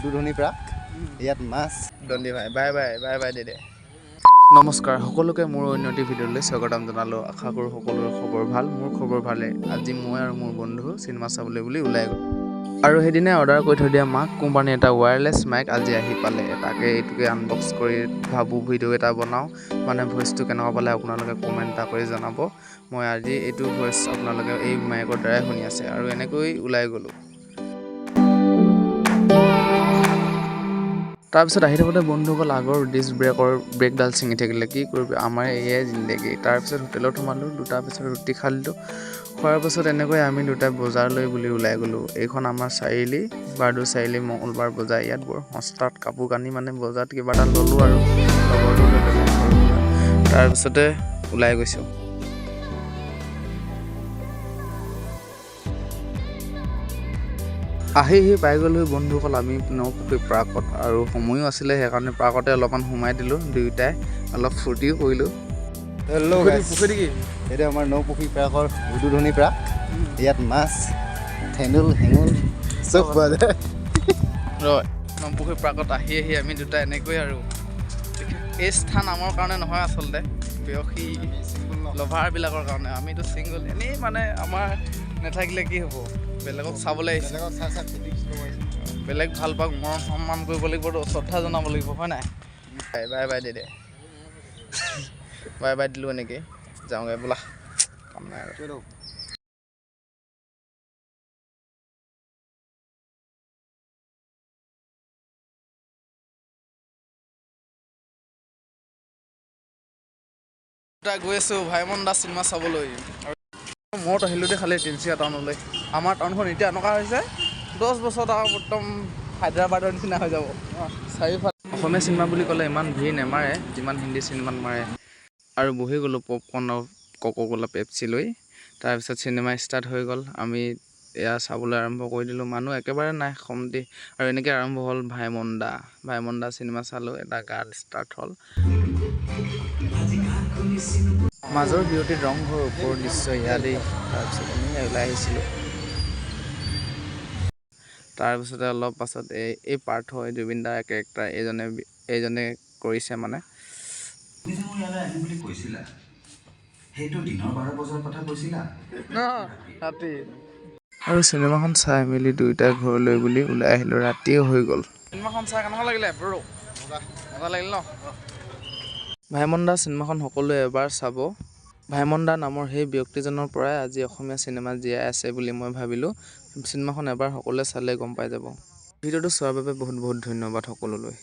উদুধনি প্ৰাক ইয়াত মাছ দণ্ডি ভাই। বাই বাই বাই বাই দে নমস্কাৰ সকলোকে মোৰ উন্নতি ভিডিঅ'লৈ স্বাগতম জনালোঁ। আশা কৰোঁ সকলোৰে খবৰ ভাল। মোৰ খবৰ ভালে। আজি মই আৰু মোৰ বন্ধু চিনেমা চাবলৈ বুলি ওলাই গ'লোঁ। আৰু সেইদিনাই অৰ্ডাৰ কৰি থৈ দিয়া মাক কোম্পানীৰ এটা ৱায়াৰলেছ মাইক আজি আহি পালে। তাকে এইটোকে আনবক্স কৰি ভাবোঁ ভিডিঅ' এটা বনাওঁ। মানে ভইচটো কেনেকুৱা পালে আপোনালোকে কমেণ্ট এটা কৰি জনাব। মই আজি এইটো ভইচ আপোনালোকে এই মাইকৰ দ্বাৰাই শুনি আছে। আৰু এনেকৈ ওলাই গ'লোঁ। তাৰপিছত আহি থাকোঁতে বন্ধুসকল আগৰ ডিস্ক ব্ৰেকৰ ব্ৰেকডাল ছিঙি থাকিলে, কি কৰিবি? আমাৰ এয়াই জিন্দেগী। তাৰপিছত হোটেলত সোমালোঁ দুটাৰ পিছত ৰুটি খালোঁ। খোৱাৰ পাছত এনেকৈ আমি দুটাই বজাৰলৈ বুলি ওলাই গ'লোঁ। এইখন আমাৰ চাৰিআলি বাৰদু চাৰিআলি মঙলবাৰ বজাৰ। ইয়াত বৰ সস্তাত কাপোৰ কানি মানে বজাৰত কিবা এটা ল'লোঁ আৰু। তাৰপিছতে ওলাই গৈছোঁ। আহি আহি পাই গ'লোঁ বন্ধুসকল আমি নপুখুৰী পাৰ্কত আৰু সময়ো আছিলে সেইকাৰণে পাৰ্কতে অলপমান সোমাই দিলোঁ দুয়োটাই অলপ ফূৰ্তিও কৰিলোঁ। হেল্ল' পুখুৰী কি এইটো আমাৰ নৌপুখুৰী প্ৰাকৰ উদুধনি প্ৰাক। ইয়াত মাছ ঠেঙুল হেঙুল চব পোৱা যায়। ৰয় নপুখুৰী পাৰ্কত আহি আহি আমি দুটা এনেকৈ আৰু এই স্থান আমাৰ কাৰণে নহয় আচলতে প্ৰেয়সী লভাৰবিলাকৰ কাৰণে। আমিতো ছিংগল এনেই মানে আমাৰ নাথাকিলে কি হ'ব? বেলেগক চাবলৈ আহিছোঁ। বেলেগ ভালো পাওক মৰম সন্মান কৰিব লাগিবতো শ্ৰদ্ধা জনাব লাগিব হয় নাই? বাই বাই বাই দে বাই বাই দিলোঁ এনেকৈ। যাওঁগৈ বোলা। কাম নাই আৰু। গৈ আছোঁ ভাইমন দাস চিনেমা চাবলৈ। মূৰত আহিলোঁ দেই খালি তিনিচুকীয়া টাউনলৈ আমাৰ টাউনখন এতিয়া এনেকুৱা হৈছে দহ বছৰত আৰু একদম হায়দৰাবাদৰ নিচিনা হৈ যাব। চাৰিওফালে। অসমীয়া চিনেমা বুলি ক'লে ইমান ভিৰ নেমাৰে যিমান হিন্দী চিনেমাত মাৰে। আৰু বহি গ'লোঁ পপকৰ্ণ আৰু ক'ক' ক'লা পেপচি লৈ। তাৰপিছত চিনেমা ষ্টাৰ্ট হৈ গ'ল। আমি এয়া চাবলৈ আৰম্ভ কৰি দিলোঁ। মানুহ একেবাৰে নাই কমতি আৰু এনেকৈ আৰম্ভ হ'ল ভাইমন্দা ভাইমন্দা চিনেমা চালোঁ। এটা গান ষ্টাৰ্ট হ'ল। মাজৰ বিৰতিত ৰংঘৰ ওপৰৰ দৃশ্য ইয়াদেই তাৰপিছত এনেই ওলাই আহিছিলোঁ। তাৰপিছতে অলপ পাছত এই এই পাৰ্থ এই জুবিন দাৰ কেৰেক্টাৰ এইজনে এইজনে কৰিছে মানে। আৰু চিনেমাখন চাই মেলি দুয়োটাই ঘৰলৈ বুলি ওলাই আহিলোঁ। ৰাতিয়ে হৈ গ'ল। চিনেমাখন চাই কেনেকুৱা লাগিলে? মজা লাগিল ন? ভাইমন্দা চিনেমাখন সকলোৱে এবাৰ চাব। ভাইমন্দা নামৰ সেই ব্যক্তিজনৰ পৰাই আজি অসমীয়া চিনেমা জীয়াই আছে বুলি মই ভাবিলোঁ। চিনেমাখন এবাৰ সকলোৱে চালে গম পাই যাব। ভিডিঅ'টো চোৱাৰ বাবে বহুত বহুত ধন্যবাদ সকলোলৈ।